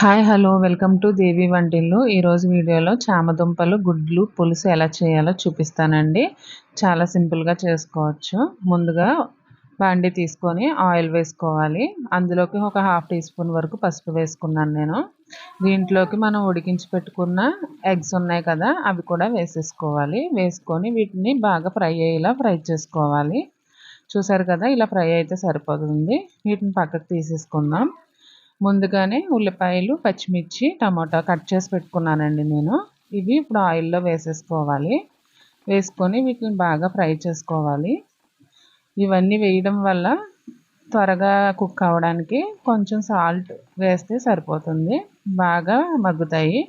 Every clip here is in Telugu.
Hi hello welcome to Devi Vantillu. ఈరోజు వీడియోలో చామదుంపలు గుడ్లు పులుసు ఎలా చేయాలో చూపిస్తానండి. చాలా సింపుల్గా చేసుకోవచ్చు. ముందుగా బాండి తీసుకొని ఆయిల్ వేసుకోవాలి. అందులోకి ఒక హాఫ్ టీ స్పూన్ వరకు పసుపు వేసుకున్నాను నేను. దీంట్లోకి మనం ఉడికించి పెట్టుకున్న ఎగ్స్ ఉన్నాయి కదా అవి కూడా వేసేసుకోవాలి. వేసుకొని వీటిని బాగా ఫ్రై అయ్యేలా ఫ్రై చేసుకోవాలి. చూసారు కదా ఇలా ఫ్రై అయితే సరిపోతుంది. వీటిని పక్కకు తీసేసుకుందాం. ముందుగానే ఉల్లిపాయలు పచ్చిమిర్చి టమాటా కట్ చేసి పెట్టుకున్నానండి నేను. ఇవి ఇప్పుడు ఆయిల్లో వేసేసుకోవాలి. వేసుకొని వీటిని బాగా ఫ్రై చేసుకోవాలి. ఇవన్నీ వేయడం వల్ల త్వరగా కుక్ అవ్వడానికి కొంచెం సాల్ట్ వేస్తే సరిపోతుంది. బాగా మగ్గుతాయి.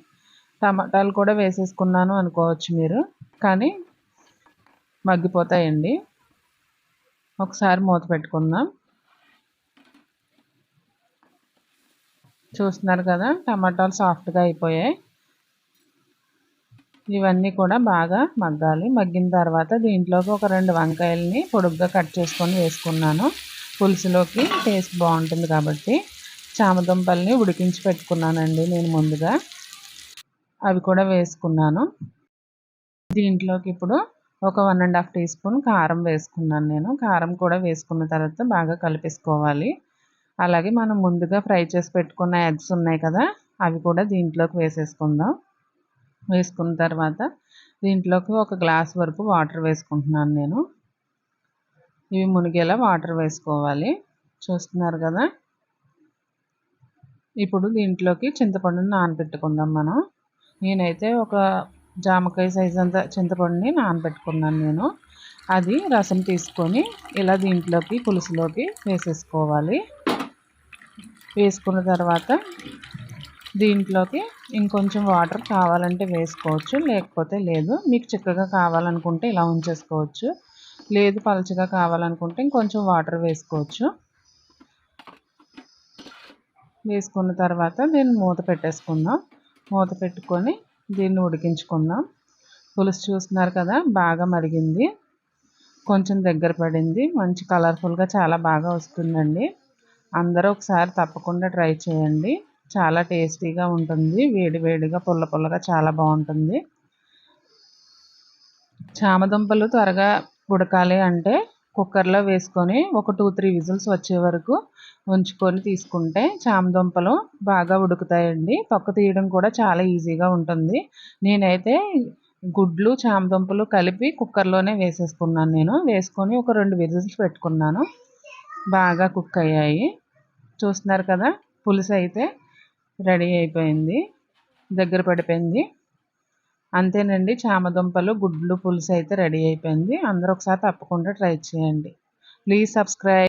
టమాటాలు కూడా వేసేసుకున్నాను అనుకోవచ్చు మీరు కానీ మగ్గిపోతాయండి. ఒకసారి మూత పెట్టుకుందాం. చూస్తున్నారు కదా టమాటాలు సాఫ్ట్గా అయిపోయాయి. ఇవన్నీ కూడా బాగా మగ్గాలి. మగ్గిన తర్వాత దీంట్లోకి ఒక రెండు వంకాయలని పొడుగ్గా కట్ చేసుకొని వేసుకున్నాను. పులుసులోకి టేస్ట్ బాగుంటుంది కాబట్టి చామదుంపల్ని ఉడికించి పెట్టుకున్నానండి నేను ముందుగా. అవి కూడా వేసుకున్నాను. దీంట్లోకి ఇప్పుడు ఒక one and half teaspoon కారం వేసుకున్నాను నేను. కారం కూడా వేసుకున్న తర్వాత బాగా కలిపేసుకోవాలి. అలాగే మనం ముందుగా ఫ్రై చేసి పెట్టుకున్న ఎగ్స్ ఉన్నాయి కదా అవి కూడా దీంట్లోకి వేసేసుకుందాం. వేసుకున్న తర్వాత దీంట్లోకి ఒక గ్లాస్ వరకు వాటర్ వేసుకుంటున్నాను నేను. ఇవి మునిగేలా వాటర్ వేసుకోవాలి. చూస్తున్నారు కదా? ఇప్పుడు దీంట్లోకి చింతపండుని నానబెట్టుకుందాం మనం. నేనైతే ఒక జామకాయ సైజ్ అంత చింతపండుని నానబెట్టుకున్నాను నేను. అది రసం తీసుకొని ఇలా దీంట్లోకి పులుసులోకి వేసేసుకోవాలి. వేసుకున్న తర్వాత దీంట్లోకి ఇంకొంచెం వాటర్ కావాలంటే వేసుకోవచ్చు లేకపోతే లేదు. మీకు చిక్కగా కావాలనుకుంటే ఇలా ఉంచేసుకోవచ్చు. లేదు పలచగా కావాలనుకుంటే ఇంకొంచెం వాటర్ వేసుకోవచ్చు. వేసుకున్న తర్వాత దీన్ని మూత పెట్టేసుకుందాం. మూత పెట్టుకొని దీన్ని ఉడికించుకుందాం. పులుసు చూస్తున్నారు కదా బాగా మరిగింది. కొంచెం దగ్గర పడింది. మంచి కలర్ఫుల్గా చాలా బాగా వస్తుందండి. అందరూ ఒకసారి తప్పకుండా ట్రై చేయండి. చాలా టేస్టీగా ఉంటుంది. వేడి వేడిగా పుల్ల పుల్లగా చాలా బాగుంటుంది. చామదుంపలు త్వరగా ఉడకాలి అంటే కుక్కర్లో వేసుకొని ఒక టూ త్రీ విజిల్స్ వచ్చే వరకు ఉంచుకొని తీసుకుంటే చామదుంపలు బాగా ఉడుకుతాయండి. తొక్క తీయడం కూడా చాలా ఈజీగా ఉంటుంది. నేనైతే గుడ్లు చామదుంపలు కలిపి కుక్కర్లోనే వేసేసుకున్నాను నేను. వేసుకొని ఒక రెండు విజిల్స్ పెట్టుకున్నాను. బాగా కుక్ అయ్యాయి. చూస్తున్నారు కదా పులుసు అయితే రెడీ అయిపోయింది దగ్గర పడిపోయింది. అంతేనండి చామదుంపలు గుడ్లు పులుసు అయితే రెడీ అయిపోయింది. అందరూ ఒకసారి తప్పకుండా ట్రై చేయండి. Please subscribe.